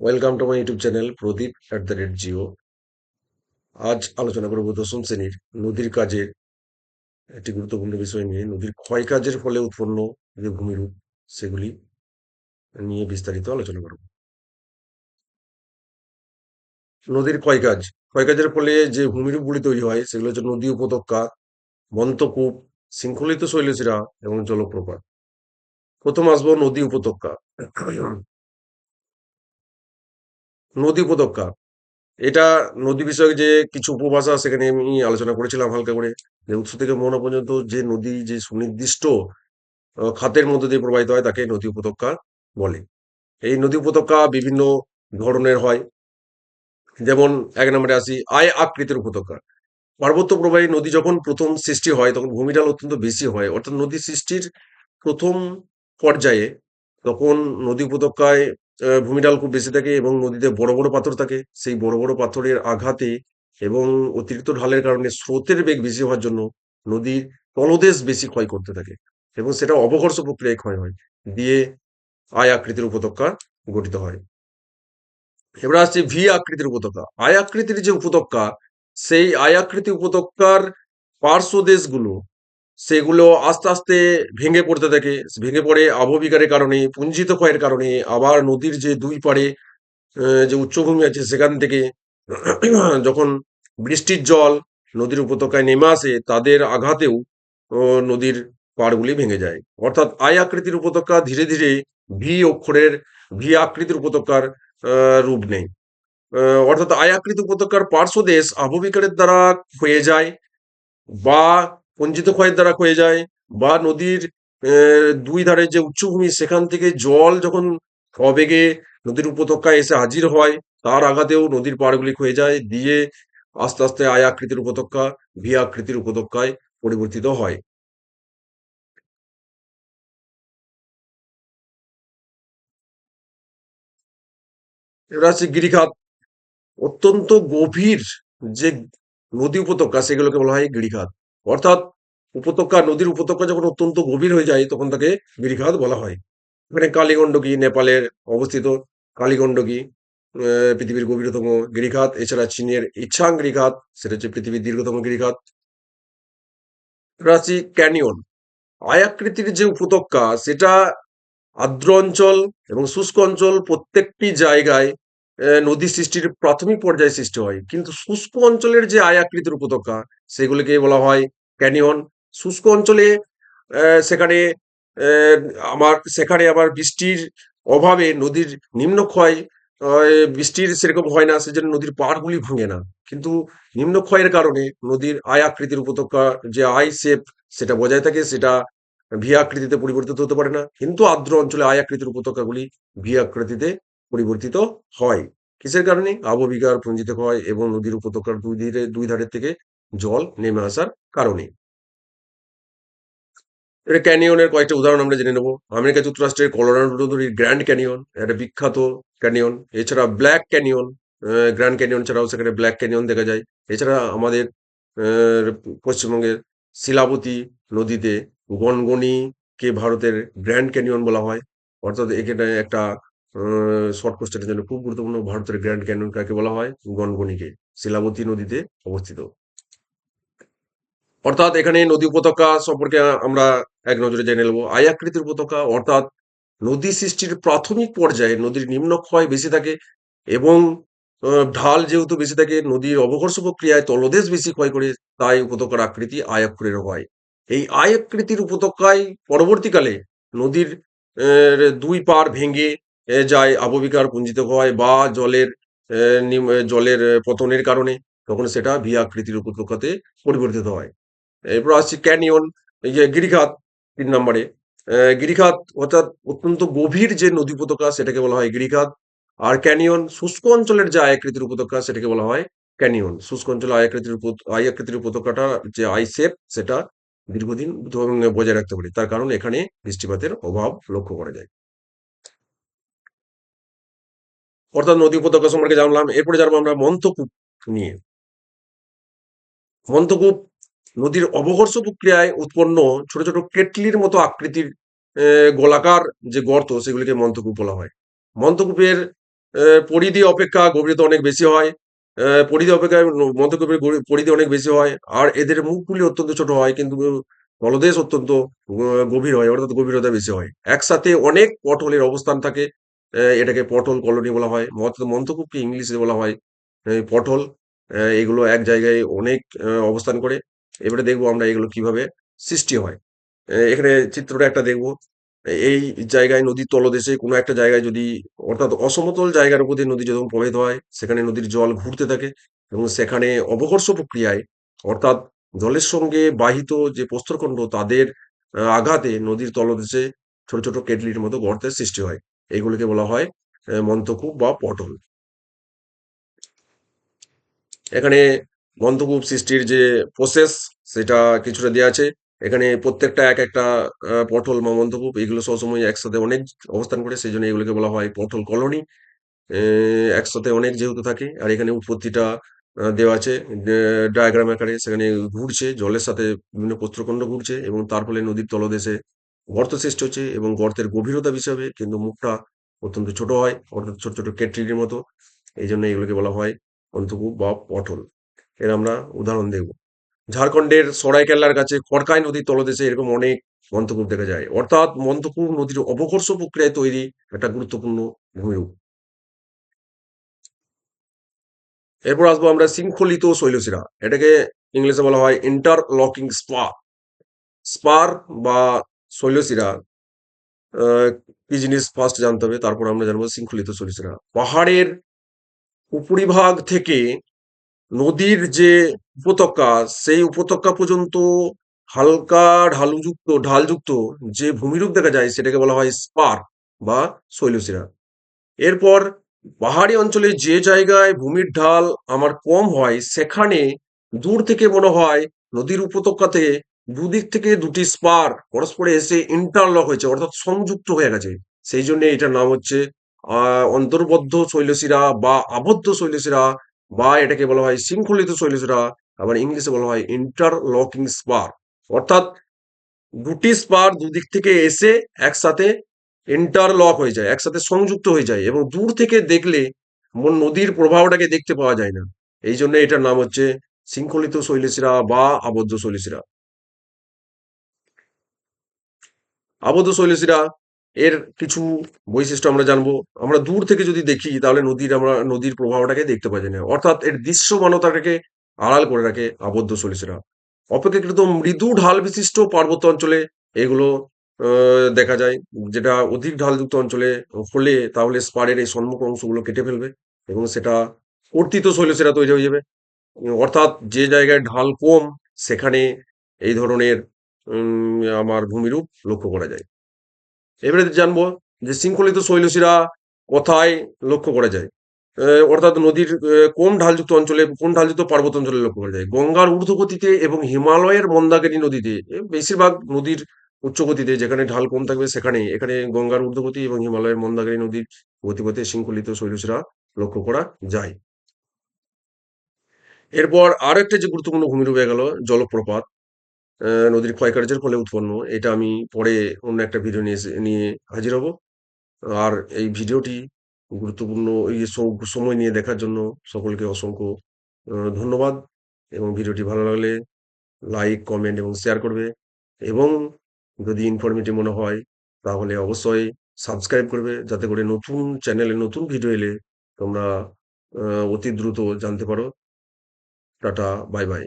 Welcome to my YouTube channel Pradeep at the rate Jio আজ আলোচনা করব দশম শ্রেণির নদীর কাজের একটি গুরুত্বপূর্ণ বিষয় নিয়ে। নদীর ক্ষয় কাজের ফলে উৎপন্ন যে ভূমিরূপ, সেগুলি নিয়ে বিস্তারিত আলোচনা করব। নদীর ক্ষয়কাজ ক্ষয়কাজের ফলে যে ভূমিরূপগুলি তৈরি হয়, সেগুলো হচ্ছে নদী উপত্যকা মন্তকূপ শৃঙ্খলিত শৈলশিরা এবং জলপ্রপাত। প্রথম আসব নদী উপত্যকা। নদী উপত্যকা। এটা নদী বিষয়ক যে কিছু উপভাষা সেখানে আমি আলোচনা করেছিলাম হালকা করে। যে উৎস থেকে মোহনা পর্যন্ত যে নদী, যে সুনির্দিষ্ট খাতের মধ্যে দিয়ে প্রবাহিত হয় তাকে নদী উপত্যকা বলে। এই নদী উপত্যকা বিভিন্ন ধরনের হয়। যেমন এক নম্বরে আসি আয় আকৃতির উপত্যকা। পার্বত্য প্রবাহী নদী যখন প্রথম সৃষ্টি হয়, তখন ভূমিঢাল অত্যন্ত বেশি হয়। অর্থাৎ নদী সৃষ্টির প্রথম পর্যায়ে তখন নদী উপত্যকায় আহ, ভূমিঢাল খুব বেশি থাকে এবং নদীতে বড় বড় পাথর থাকে। সেই বড় বড় পাথরের আঘাতে এবং অতিরিক্ত ঢালের কারণে স্রোতের বেগ বেশি হওয়ার জন্য নদীর তলদেশ বেশি ক্ষয় করতে থাকে এবং সেটা অবকর্ষ প্রক্রিয়ায় ক্ষয় হয় দিয়ে আয় আকৃতির উপত্যকা গঠিত হয়। এবার আসছে ভি আকৃতির উপত্যকা। আয় আকৃতির যে উপত্যকা সেই আয় আকৃতি উপত্যকার পার্শ্ব দেশগুলো সেগুলো আস্তে আস্তে ভেঙে পড়তে থাকে। ভেঙে পড়ে আবহবিকারের কারণে পুঞ্জিত ক্ষয়ের কারণে আবার নদীর যে দুই পাড়ে যে উচ্চভূমি আছে সেখান থেকে যখন বৃষ্টির জল নদীর উপত্যকায় নেমে আসে তাদের আঘাতেও নদীর পাড়গুলি ভেঙে যায়। অর্থাৎ আয় আকৃতির উপত্যকা ধীরে ধীরে ভি অক্ষরের ভি আকৃতির উপত্যকার রূপ আহ, অর্থাৎ আয় আকৃতি উপত্যকার পার্শ্বদেশ আবহবিকারের দ্বারা হয়ে যায় বা পঞ্জিত ক্ষয়ের দ্বারা ক্ষয়ে যায় বা নদীর দুই ধারে যে উচ্চভূমি, সেখান থেকে জল যখন অবেগে নদীর উপত্যকায় এসে হাজির হয়, তার আঘাতেও নদীর পাড়গুলি ক্ষয়ে যায়, দিয়ে আস্তে আস্তে আয় আকৃতির উপত্যকা, ভি আকৃতির উপত্যকায় পরিবর্তিত হয়। এবার আছে গিরিখাত। অত্যন্ত গভীর যে নদী উপত্যকা, সেগুলোকে বলা হয় গিরিখাত। অর্থাৎ উপত্যকা, নদীর উপত্যকা যখন অত্যন্ত গভীর হয়ে যায়, তখন তাকে গিরিখাত বলা হয়। এখানে কালীগণ্ডকী নেপালের অবস্থিত কালীগণ্ডকী পৃথিবীর গভীরতম গিরিখাত, এছাড়া চীনের ইচ্ছাং গিরিখাত, সেটা হচ্ছে পৃথিবীর দীর্ঘতম গিরিখাত। রাশি ক্যানিয়ন। আয়াকৃতির যে উপত্যকা, সেটা আর্দ্র অঞ্চল এবং শুষ্ক অঞ্চল প্রত্যেকটি জায়গায় নদী সৃষ্টির প্রাথমিক পর্যায়ে সৃষ্টি হয়। কিন্তু শুষ্ক অঞ্চলের যে আয়াকৃতির উপত্যকা, সেগুলিকে বলা হয় ক্যানিয়ন। শুষ্ক অঞ্চলে সেখানে আমার, সেখানে আবার বৃষ্টির অভাবে নদীর নিম্নক্ষয় বৃষ্টির সেরকম হয় না, সেজন্য নদীর পাড়গুলি ভাঙে না। কিন্তু নিম্নক্ষয়ের কারণে নদীর আয় আকৃতির উপত্যকা, যে আই শেপ সেটা বজায় থাকে, সেটা ভি আকৃতিতে পরিবর্তিত হতে পারে না। কিন্তু আর্দ্র অঞ্চলে আয় আকৃতির উপত্যকাগুলি ভি আকৃতিতে পরিবর্তিত হয়। কিসের কারণে? আবহবিকার পুঞ্জিত হয় এবং নদীর উপত্যকার দুই ধারে দুই ধারের থেকে জল নেমে আসার কারণে। এটা ক্যানিয়নের কয়েকটা উদাহরণ আমরা জেনে নেব। আমেরিকা যুক্তরাষ্ট্রের কলোরাডো গ্র্যান্ড ক্যানিয়ন একটা বিখ্যাত ক্যানিয়ন। এছাড়া ব্ল্যাক ক্যানিয়ন গ্র্যান্ড ক্যানিয়ন ছাড়াও সেখানে ব্ল্যাক ক্যানিয়ন দেখা যায়। এছাড়া আমাদের পশ্চিমবঙ্গের শিলাবতী নদীতে গনগনিকে ভারতের গ্র্যান্ড ক্যানিয়ন বলা হয়। অর্থাৎ এখানে একটা শর্ট কোশ্চেনের জন্য খুব গুরুত্বপূর্ণ ভারতের গ্র্যান্ড ক্যানিয়ন কাকে বলা হয়? গনগনিকে শিলাবতী নদীতে অবস্থিত। অর্থাৎ এখানে নদী উপত্যকা সম্পর্কে আমরা এক নজরে জেনে নেব। আয়াকৃতির উপত্যকা, অর্থাৎ নদী সৃষ্টির প্রাথমিক পর্যায়ে নদীর নিম্নক্ষয় বেশি থাকে এবং ঢাল যেহেতু বেশি থাকে, নদীর অবকর্ষ প্রক্রিয়ায় তলদেশ বেশি ক্ষয় করে তাই উপত্যকার আকৃতি আয়াক্ষরের হয়। এই আয়াকৃতির উপত্যকায় পরবর্তীকালে নদীর দুই পার ভেঙে যায় আবহবিকার পুঞ্জিত হয় বা জলের জলের পতনের কারণে। তখন সেটা ভি আকৃতির উপত্যকাতে পরিবর্তিত হয়। এরপর আসছি ক্যানিয়ন, এই যে গিরিখাত তিন নম্বরে গিরিখাত অর্থাৎ অত্যন্ত গভীর যে নদী উপত্যকা সেটাকে বলা হয় গিরিখাত। আর ক্যানিয়ন শুষ্ক অঞ্চলের যে আয়াকৃতির উপত্যকা সেটাকে বলা হয় ক্যানিয়ন। শুষ্ক অঞ্চলে আয়াকৃতির আয়াকৃতির উপত্যকাটা যে আই শেপ সেটা দীর্ঘদিন বজায় রাখতে পারি। তার কারণ এখানে বৃষ্টিপাতের অভাব লক্ষ্য করা যায়। অর্থাৎ নদী উপত্যকা সম্পর্কে জানলাম। এরপরে জানব আমরা মন্তকূপ নিয়ে। মন্থকূপ নদীর অবঘর্ষ প্রক্রিয়ায় উৎপন্ন ছোট ছোট কেটলির মতো আকৃতির গোলাকার যে গর্ত, সেগুলিকে মন্তকূপ বলা হয়। মন্তকূপের পরিধি অপেক্ষা গভীরতা অনেক বেশি হয়। পরিধি অপেক্ষা মন্তকূপের পরিধি অনেক বেশি হয়। আর এদের মুখগুলি অত্যন্ত ছোট হয়, কিন্তু তলদেশ অত্যন্ত গভীর হয়, অর্থাৎ গভীরতা বেশি হয়। একসাথে অনেক পটলের অবস্থান থাকে এটাকে পটল কলোনি বলা হয়। মন্থকূপকে ইংলিশে বলা হয় পটল। এগুলো এক জায়গায় অনেক অবস্থান করে। এবারে দেখব আমরা এগুলো কীভাবে সৃষ্টি হয়। এখানে চিত্রটা একটা দেখব। এই জায়গায় নদীর তলদেশে কোনো একটা জায়গায় যদি, অর্থাৎ অসমতল জায়গার উপর দিয়ে নদী যখন প্রবাহিত হয়, সেখানে নদীর জল ঘুরতে থাকে এবং সেখানে অবকর্ষ প্রক্রিয়ায়, অর্থাৎ জলের সঙ্গে বাহিত যে প্রস্তরখণ্ড, তাদের আঘাতে নদীর তলদেশে ছোট ছোট কেটলির মতো গর্তের সৃষ্টি হয়। এগুলিকে বলা হয় মন্তকূপ বা পটল। এখানে মন্তকূপ সৃষ্টির যে প্রসেস সেটা কিছুটা দেওয়া আছে। এখানে প্রত্যেকটা এক একটা পটল বা মন্তকূপ এগুলো সবসময় একসাথে অনেক অবস্থান করে সেই জন্য এগুলোকে বলা হয় পটল কলোনি একসাথে অনেক যেহেতু থাকে, আর এখানে উৎপত্তিটা দেওয়া আছে। ডায়াগ্রাম আকারে সেখানে ঘুরছে, জলের সাথে বিভিন্ন প্রস্ত্রখণ্ড ঘুরছে, এবং তার ফলে নদীর তলদেশে গর্ত সৃষ্টি হচ্ছে, এবং গর্তের গভীরতা হিসাবে কিন্তু মুখটা অত্যন্ত ছোট হয়, অর্থাৎ ছোট ছোট কেটলির মতো। এই জন্য এগুলোকে বলা হয় অন্তকূপ বা পটল এর আমরা উদাহরণ দেখব ঝাড়খণ্ডের সরাইকেল্লার কাছে খড়কাই নদীর তলদেশে এরকম অনেক মন্তকূপ দেখা যায়। অর্থাৎ মন্তকূপ নদীর অবকর্ষ প্রক্রিয়ায় তৈরি একটা গুরুত্বপূর্ণ ভূমিরূপ এরপর আসব আমরা শৃঙ্খলিত শৈলশিরা। এটাকে ইংলিশে বলা হয় ইন্টারলকিং স্পা স্পার বা শৈলশিরা কি জিনিস ফার্স্ট জানতে হবে, তারপর আমরা জানব শৃঙ্খলিত শৈলশিরা। পাহাড়ের উপরিভাগ থেকে নদীর যে উপত্যকা সেই উপত্যকা পর্যন্ত হালকা ঢালুযুক্ত ঢালযুক্ত যে ভূমিরূপ দেখা যায় সেটাকে বলা হয় স্পার বা শৈলশিরা এরপর পাহাড়ি অঞ্চলে যে জায়গায় ভূমির ঢাল আমার কম হয় সেখানে দূর থেকে মনে হয় নদীর উপত্যকাতে দুদিক থেকে দুটি স্পার পরস্পরে এসে ইন্টারলক হয়েছে অর্থাৎ সংযুক্ত হয়ে গেছে। সেই জন্য এটার নাম হচ্ছে আহ অন্তর্বদ্ধ শৈলশিরা বা আবদ্ধ শৈলশিরা বা এটাকে বলা হয় শৃঙ্খলিত শৈলশিরা আবার ইংলিশে বলা হয় ইন্টারলকিং স্পার অর্থাৎ দুটি স্পার দুদিক থেকে এসে একসাথে ইন্টারলক হয়ে যায়, একসাথে সংযুক্ত হয়ে যায় এবং দূর থেকে দেখলে নদীর প্রবাহটাকে দেখতে পাওয়া যায় না। এই জন্য এটার নাম হচ্ছে শৃঙ্খলিত শৈলশিরা বা আবদ্ধ শৈলশিরা আবদ্ধ শৈলশিরা এর কিছু বৈশিষ্ট্য আমরা জানব। আমরা দূর থেকে যদি দেখি, তাহলে নদীর আমরা, নদীর প্রবাহটাকে দেখতে পাই না। অর্থাৎ এর দৃশ্যমানতাটাকে আড়াল করে রাখে আবদ্ধ শৈলশিরা অপেক্ষাকৃত মৃদু ঢাল বিশিষ্ট পার্বত্য অঞ্চলে এগুলো দেখা যায়। যেটা অধিক ঢালযুক্ত অঞ্চলে হলে তাহলে স্পারের এই সম্মুখ অংশগুলো কেটে ফেলবে এবং সেটা কর্তিত শৈলশিরা তৈরি হয়ে যাবে। অর্থাৎ যে জায়গায় ঢাল কম, সেখানে এই ধরনের আমার ভূমিরূপ লক্ষ্য করা যায়। এবারে জানব যে শৃঙ্খলিত শৈলশিরা কোথায় লক্ষ্য করা যায়। অর্থাৎ নদীর কোন ঢালযুক্ত অঞ্চলে, কোন ঢালযুক্ত পার্বত্য অঞ্চলে লক্ষ্য করা যায়? গঙ্গার ঊর্ধ্বগতিতে এবং হিমালয়ের মন্দাকিনী নদীতে বেশিরভাগ নদীর উচ্চগতিতে যেখানে ঢাল কম থাকবে সেখানে, এখানে গঙ্গার ঊর্ধ্বগতি এবং হিমালয়ের মন্দাকিনী নদীর গতিপথে শৃঙ্খলিত শৈলশিরা লক্ষ্য করা যায়। এরপর আরও একটা যে গুরুত্বপূর্ণ ভূমিরূপ হয়ে গেল, জলপ্রপাত। নদীর ক্ষয়কার্যের ফলে উৎপন্ন। এটা আমি পরে অন্য একটা ভিডিও নিয়ে নিয়ে হাজির হব। আর এই ভিডিওটি গুরুত্বপূর্ণ, এই সময় নিয়ে দেখার জন্য সকলকে অসংখ্য ধন্যবাদ। এবং ভিডিওটি ভালো লাগলে লাইক কমেন্ট এবং শেয়ার করবে। এবং যদি ইনফরমেটিভ মনে হয়, তাহলে অবশ্যই সাবস্ক্রাইব করবে। যাতে করে নতুন চ্যানেলে নতুন ভিডিও এলে তোমরা অতি দ্রুত জানতে পারো। Tata bye bye